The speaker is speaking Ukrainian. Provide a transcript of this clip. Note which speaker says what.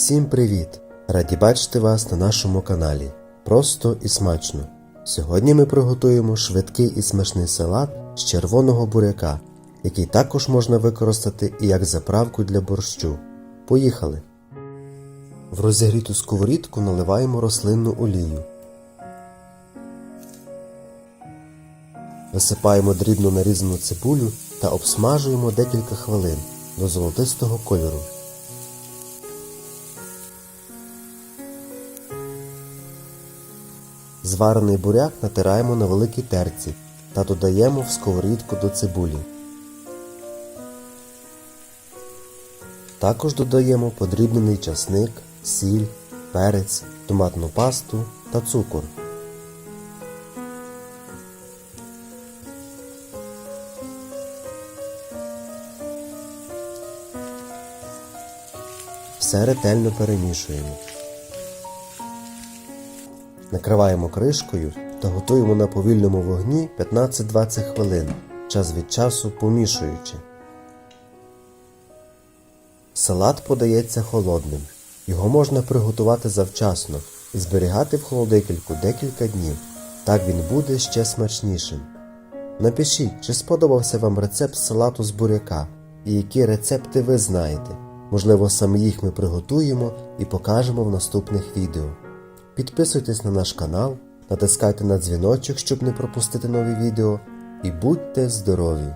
Speaker 1: Всім привіт! Раді бачити вас на нашому каналі. Просто і смачно. Сьогодні ми приготуємо швидкий і смачний салат з червоного буряка, який також можна використати і як заправку для борщу. Поїхали! В розігріту сковорідку наливаємо рослинну олію. Висипаємо дрібно нарізану цибулю та обсмажуємо декілька хвилин до золотистого кольору. Зварений буряк натираємо на великій терці та додаємо в сковорідку до цибулі. Також додаємо подрібнений часник, сіль, перець, томатну пасту та цукор. Все ретельно перемішуємо. Накриваємо кришкою та готуємо на повільному вогні 15-20 хвилин, час від часу помішуючи. Салат подається холодним. Його можна приготувати завчасно і зберігати в холодильнику декілька днів. Так він буде ще смачнішим. Напишіть, чи сподобався вам рецепт салату з буряка і які рецепти ви знаєте. Можливо, саме їх ми приготуємо і покажемо в наступних відео. Підписуйтесь на наш канал, натискайте на дзвіночок, щоб не пропустити нові відео, і будьте здорові!